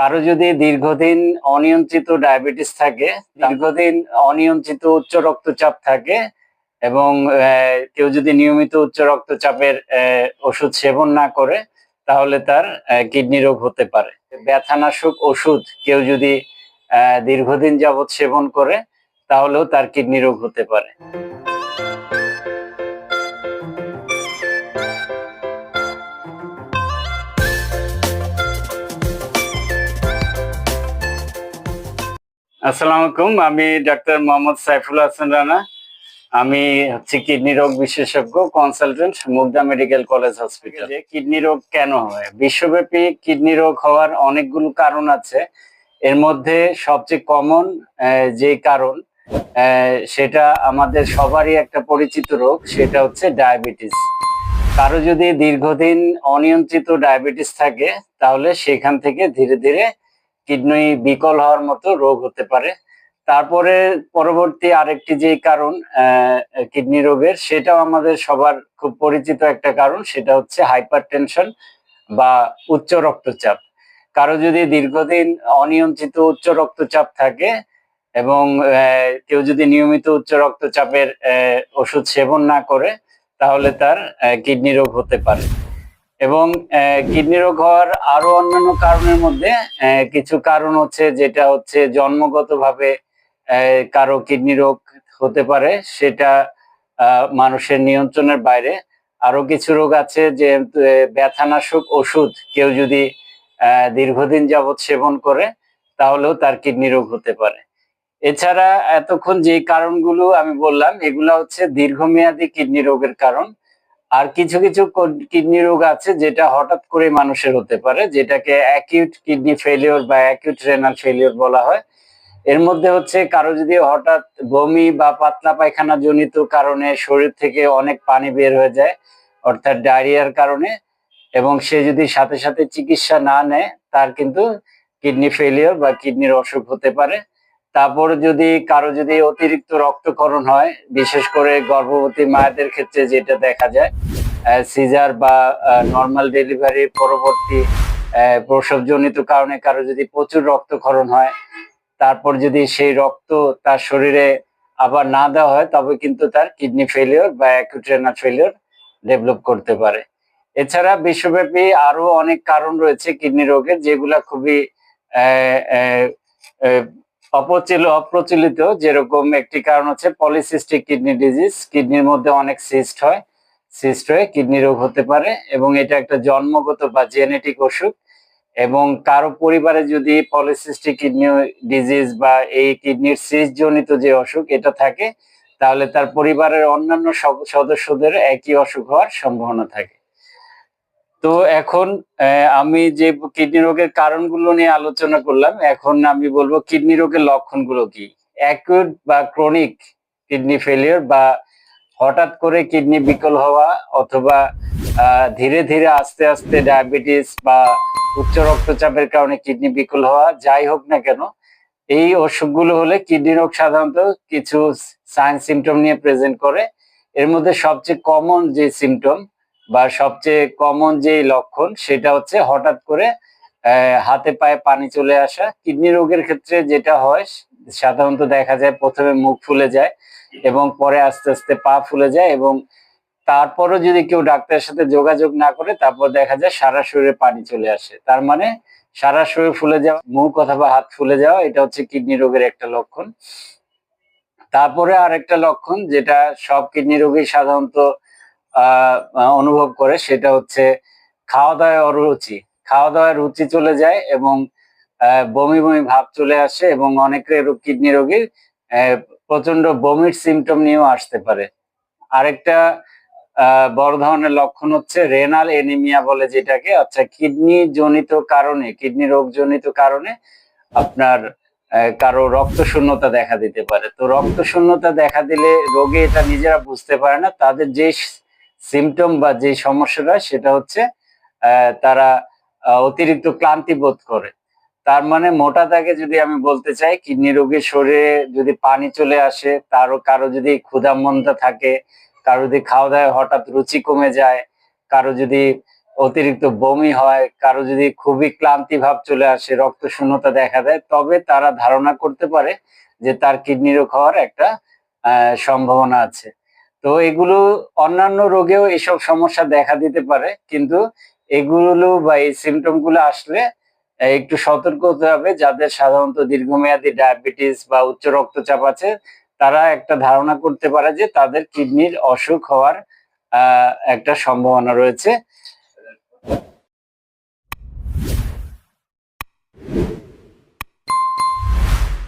কারও যদি দীর্ঘদিন অনিয়ন্ত্রিত ডায়াবেটিস থাকে দীর্ঘদিন অনিয়ন্ত্রিত উচ্চ রক্তচাপ থাকে এবং কেউ যদি নিয়মিত উচ্চ রক্তচাপের ওষুধ সেবন না করে তাহলে তার কিডনি রোগ হতে পারে। ব্যথানাশক ওষুধ কেউ যদি আহ, দীর্ঘদিন যাবৎ সেবন করে তাহলেও তার কিডনি রোগ হতে পারে। আসসালামু আলাইকুম আমি ডাক্তার মোহাম্মদ সাইফুল হাসান রানা। আমি হচ্ছে কিডনি রোগ বিশেষজ্ঞ consultant Mugda medical college hospital kidney রোগ কেন হয়? বিশ্বব্যাপী কিডনি রোগ হওয়ার অনেকগুলো কারণ আছে। এর মধ্যে সবচেয়ে কমন যে কারণ সেটা আমাদের সবারই একটা পরিচিত রোগ সেটা হচ্ছে ডায়াবেটিস। কারও যদি দীর্ঘদিন অনিয়ন্ত্রিত ডায়াবেটিস থাকে তাহলে সেখান থেকে ধীরে ধীরে কিডনি বিকল হওয়ার মতো রোগ হতে পারে। তারপরে পরবর্তী আরেকটি যে কারণ কিডনি রোগের, সেটাও আমাদের সবার খুব পরিচিত একটা কারণ, সেটা হচ্ছে হাইপার টেনশন বা উচ্চ রক্তচাপ। কারও যদি দীর্ঘদিন অনিয়ন্ত্রিত উচ্চ রক্তচাপ থাকে এবং কেউ যদি নিয়মিত উচ্চ রক্তচাপের ওষুধ সেবন না করে, তাহলে তার কিডনি রোগ হতে পারে। এবং কিডনি রোগ হওয়ার আরও অন্যান্য কারণের মধ্যে কিছু কারণ হচ্ছে যেটা হচ্ছে জন্মগতভাবে কারও কিডনি রোগ হতে পারে, সেটা মানুষের নিয়ন্ত্রণের বাইরে। আরও কিছু রোগ আছে যে ব্যথানাশক ওষুধ কেউ যদি দীর্ঘদিন যাবৎ সেবন করে, তাহলেও তার কিডনি রোগ হতে পারে। এছাড়া এতক্ষণ যে কারণগুলো আমি বললাম, এগুলা হচ্ছে দীর্ঘমেয়াদী কিডনি রোগের কারণ। আর কিছু কিছু কিডনি রোগ আছে যেটা হঠাৎ করে মানুষের হতে পারে, যেটাকে অ্যাকিউট কিডনি ফেলিওর বা অ্যাকিউট রেনাল ফেলিওর বলা হয়। এর মধ্যে হচ্ছে কারও যদি হঠাৎ বমি বা পাতলা পায়খানা জনিত কারণে শরীর থেকে অনেক পানি বের হয়ে যায়, অর্থাৎ ডায়রিয়ার কারণে, এবং সে যদি সাথে সাথে চিকিৎসা না নেয়, তার কিন্তু কিডনি ফেলিওর বা কিডনির অসুখ হতে পারে। তারপর যদি কারও যদি অতিরিক্ত রক্তকরণ হয়, বিশেষ করে গর্ভবতী মায়েদের ক্ষেত্রে যেটা দেখা যায় সিজার বা নর্মাল ডেলিভারি পরবর্তী প্রসবজনিত কারণে কারও যদি প্রচুর রক্তক্ষরণ হয়, তারপর যদি সেই রক্ত তার শরীরে আবার না দেওয়া হয়, তবে কিন্তু তার কিডনি ফেলিওর বা অ্যাকুট রেনাল ফেলিওর ডেভেলপ করতে পারে। এছাড়া বিশ্বব্যাপী আরও অনেক কারণ রয়েছে কিডনি রোগের, যেগুলা খুবই অপচিল অপ্রচলিত যেরকম একটি কারণ হচ্ছে পলিসিস্টিক কিডনি ডিজিজ কিডনির মধ্যে অনেক সিস্ট হয়। সিস্ট হয়ে কিডনি রোগ হতে পারে এবং এটা একটা জন্মগত বা জেনেটিক অসুখ এবং কারও পরিবারে যদি পলিসিস্টিক কিডনি ডিজিজ বা এই কিডনির সিস্ট জনিত যে অসুখ এটা থাকে, তাহলে তার পরিবারের অন্যান্য সদস্যদের একই অসুখ হওয়ার সম্ভাবনা থাকে। তো এখন আমি যে কিডনি রোগের কারণগুলো নিয়ে আলোচনা করলাম, এখন আমি বলব কিডনি রোগের লক্ষণগুলো কি? অ্যাকুট বা ক্রনিক কিডনি ফেলিওর বা হঠাৎ করে কিডনি বিকল হওয়া অথবা ধীরে ধীরে আস্তে আস্তে ডায়াবেটিস বা উচ্চ রক্তচাপের কারণে কিডনি বিকল হওয়া, যাই হোক না কেন, এই অসুখগুলো হলে কিডনি রোগ সাধারণত কিছু সাইন সিমটম নিয়ে প্রেজেন্ট করে। এর মধ্যে সবচেয়ে কমন যে সিমটম বা সবচেয়ে কমন যে লক্ষণ সেটা হচ্ছে হঠাৎ করে হাতে পায়ে পানি চলে আসা। কিডনি রোগের ক্ষেত্রে যেটা হয়, সাধারণত দেখা যায় প্রথমে মুখ ফুলে যায় এবং পরে আস্তে আস্তে পা ফুলে যায় এবং তারপরও যদি কেউ ডাক্তারের সাথে যোগাযোগ না করে, তারপর দেখা যায় সারা শরীরে পানি চলে আসে। তার মানে সারা শরীর ফুলে যাওয়া, মুখ অথবা হাত ফুলে যাওয়া, এটা হচ্ছে কিডনি রোগের একটা লক্ষণ। তারপরে আরেকটা লক্ষণ, যেটা সব কিডনি রোগী সাধারণত অনুভব করে সেটা হচ্ছে খাওয়া দাওয়ায় অরুচি খাওয়া দাওয়ায় রুচি চলে যায় এবং বমি বমি ভাব চলে আসে এবং অনেকের কিডনি রোগীর প্রচণ্ড বমির সিমটম নিয়েও আসতে পারে। আরেকটা বড় ধরনের লক্ষণ হচ্ছে রেনাল এনিমিয়া বলে যেটাকে। আচ্ছা কিডনি জনিত কারণে, কিডনি রোগ জনিত কারণে আপনার কারও রক্ত শূন্যতা দেখা দিতে পারে। তো রক্ত শূন্যতা দেখা দিলে রোগে এটা নিজেরা বুঝতে পারে না। তাদের যে সিমটম বা যে সমস্যাটা, সেটা হচ্ছে তারা অতিরিক্ত ক্লান্তি বোধ করে। তার মানে মোটা দাগে যদি আমি বলতে চাই, কিডনি রোগীর শরীরে যদি পানি চলে আসে, তারও কারও যদি ক্ষুধামন্দা থাকে, কারও যদি খাওয়া দাওয়ায় হঠাৎ রুচি কমে যায়, কারও যদি অতিরিক্ত বমি হয়, কারও যদি খুবই ক্লান্তি ভাব চলে আসে, রক্ত শূন্যতা দেখা দেয়, তবে তারা ধারণা করতে পারে যে তার কিডনি রোগ হওয়ার একটা সম্ভাবনা আছে। তো এগুলো অন্যান্য রোগেও এসব সমস্যা দেখা দিতে পারে, কিন্তু এগুলো বা এই সিমটমগুলো আসলে একটু সতর্ক হতে হবে। যাদের সাধারণত দীর্ঘমেয়াদী ডায়াবেটিস বা উচ্চ রক্তচাপ আছে, তারা একটা ধারণা করতে পারে যে তাদের কিডনির অসুখ হওয়ার একটা সম্ভাবনা রয়েছে।